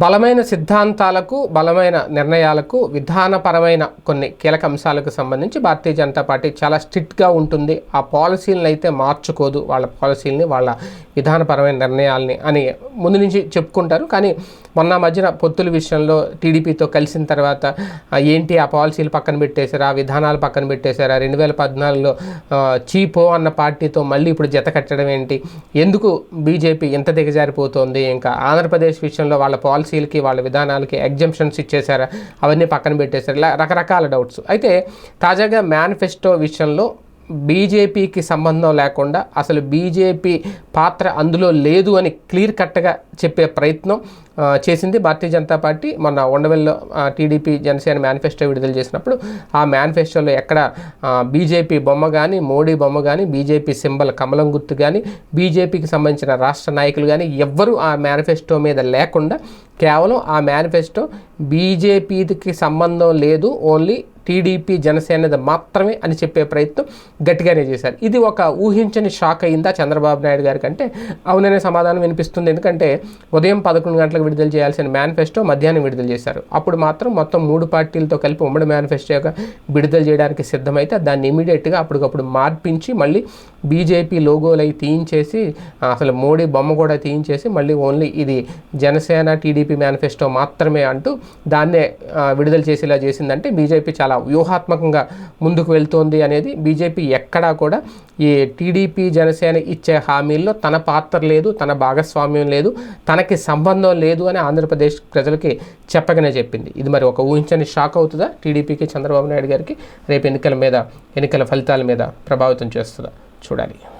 బలమైన సిద్ధాంతాలకు బలమైన నిర్ణయాలకు విధానపరమైన కొన్ని కీలక అంశాలకు సంబంధించి భారతీయ జనతా పార్టీ చాలా స్ట్రిక్ట్గా ఉంటుంది. ఆ పాలసీలను అయితే మార్చుకోదు. వాళ్ళ పాలసీలని వాళ్ళ విధానపరమైన నిర్ణయాల్ని అని ముందు నుంచి చెప్పుకుంటారు. కానీ మొన్న మధ్యన పొత్తుల విషయంలో టీడీపీతో కలిసిన తర్వాత ఏంటి ఆ పాలసీలు పక్కన పెట్టేశారా ఆ విధానాలు పక్కన పెట్టేశారా రెండు వేల పద్నాలుగులో చీపో అన్న పార్టీతో మళ్ళీ ఇప్పుడు జత కట్టడం ఏంటి? ఎందుకు బీజేపీ ఎంత దిగజారిపోతోంది? ఇంకా ఆంధ్రప్రదేశ్ విషయంలో వాళ్ళ పాలసీలకి వాళ్ళ విధానాలకి ఎగ్జంప్షన్స్ ఇచ్చేశారా? అవన్నీ పక్కన పెట్టేశారు? ఇలా రకరకాల డౌట్స్ అయితే తాజాగా మేనిఫెస్టో విషయంలో బీజేపీకి సంబంధం లేకుండా అసలు బీజేపీ పాత్ర అందులో లేదు అని క్లియర్ కట్గా చెప్పే ప్రయత్నం చేసింది భారతీయ జనతా పార్టీ. మొన్న ఉండవెల్లో టీడీపీ జనసేన మేనిఫెస్టో విడుదల చేసినప్పుడు ఆ మేనిఫెస్టోలో ఎక్కడ బీజేపీ బొమ్మ కానీ మోడీ బొమ్మ కానీ బీజేపీ సింబల్ కమలం గుర్తు కానీ బీజేపీకి సంబంధించిన రాష్ట్ర నాయకులు కానీ ఎవ్వరూ ఆ మేనిఫెస్టో మీద లేకుండా కేవలం ఆ మేనిఫెస్టో బీజేపీకి సంబంధం లేదు ఓన్లీ టీడీపీ జనసేనది మాత్రమే అని చెప్పే ప్రయత్నం గట్టిగానే చేశారు. ఇది ఒక ఊహించని షాక్ అయిందా చంద్రబాబు నాయుడు గారికి అంటే అవుననే సమాధానం వినిపిస్తుంది. ఎందుకంటే ఉదయం పదకొండు గంటలకు విడుదల చేయాల్సిన మేనిఫెస్టో మధ్యాహ్నం విడుదల చేశారు. అప్పుడు మాత్రం మొత్తం మూడు పార్టీలతో కలిపి ఉమ్మడి మేనిఫెస్టోగా విడుదల చేయడానికి సిద్ధమైతే దాన్ని ఇమీడియట్గా అప్పటికప్పుడు మార్పించి మళ్ళీ బీజేపీ లోగోలు అవి తీయించేసి అసలు మోడీ బొమ్మ కూడా తీయించేసి మళ్ళీ ఓన్లీ ఇది జనసేన టీడీపీ మేనిఫెస్టో మాత్రమే అంటూ దాన్నే విడుదల చేసేలా చేసిందంటే బీజేపీ చాలా వ్యూహాత్మకంగా ముందుకు వెళ్తోంది అనేది బీజేపీ ఎక్కడా కూడా ఈ టీడీపీ జనసేన ఇచ్చే హామీల్లో తన పాత్ర లేదు తన భాగస్వామ్యం లేదు తనకి సంబంధం లేదు అని ఆంధ్రప్రదేశ్ ప్రజలకి చెప్పకనే చెప్పింది. ఇది మరి ఒక ఊహించని షాక్ అవుతుందా? టీడీపీకి చంద్రబాబు నాయుడు గారికి రేపు ఎన్నికల మీద ఎన్నికల ఫలితాల మీద ప్రభావితం చేస్తుందా? छुड़ा लिया